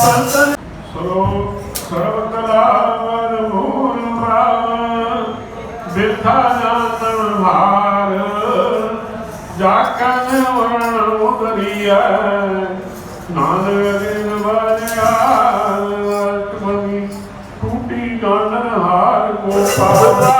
ਸੰਤਨ ਸਰੋ ਸਰਵ ਕਲਾਵਰ ਮੂਲ ਭਾਵ, ਬਿਰਥਾ ਨਾ ਤਨ ਭਾਰ ਜਾਕਨ ਵਰਣ ਮੁਕਰੀਐ ਨਾਨਕ ਦਿਨ ਵਾਰਿਆ ਵਰਤ ਬਣੀ ਟੂਟੀ ਗਾਨਨ ਹਾਰ ਕੋ ਪਾਵਾ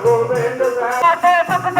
ਗੁਰਗੋਬਿੰਦ ਸਾਹਿਬ। ਸਾਡੇ ਸਤਿ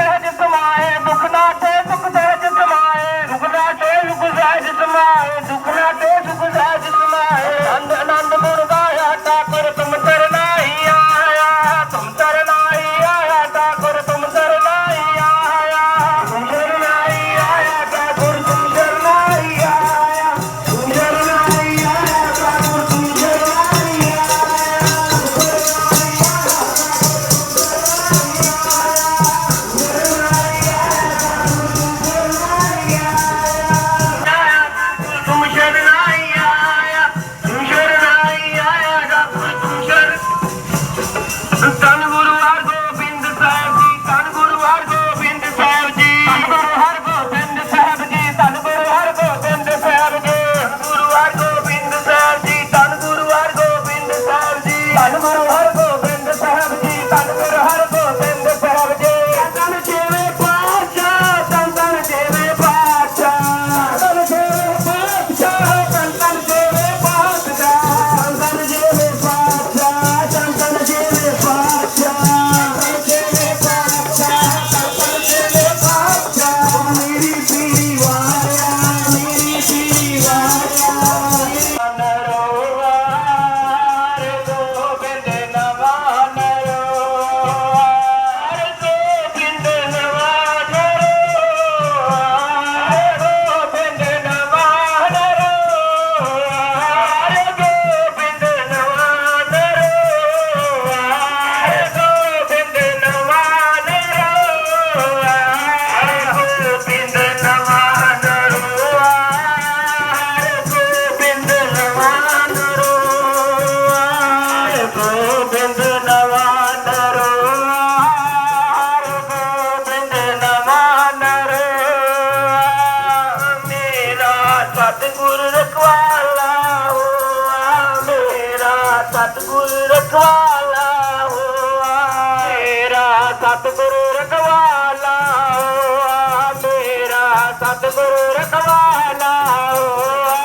ਰਖਵਾਲਾ ਹੋ ਆ ਮੇਰਾ ਸਤਗੁਰ ਰਖਵਾਲਾ ਹੋ ਆ ਮੇਰਾ ਸਤਗੁਰ ਰਖਵਾਲਾ ਹੋ ਆ ਮੇਰਾ ਸਤਗੁਰ ਰਖਵਾਲਾ ਹੋ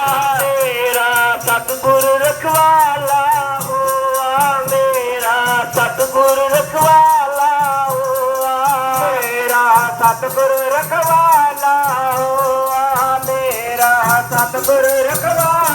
ਆ ਮੇਰਾ ਸਤਗੁਰ ਰਖਵਾਲਾ ਹੋ ਆ ਮੇਰਾ ਸਤਗੁਰ ਰਖਵਾਲਾ ਹੋ ਆ ਮੇਰਾ ਸਤਗੁਰ ਰਖਵਾਲਾ ਹੋ હાથ પર રખવા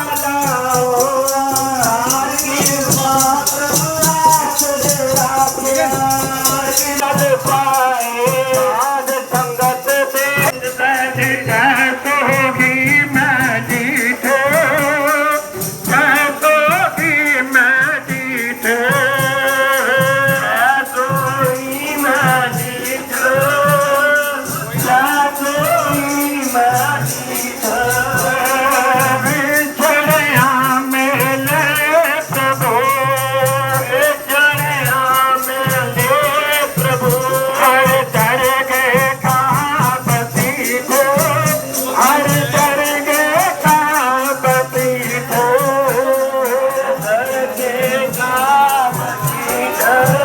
time.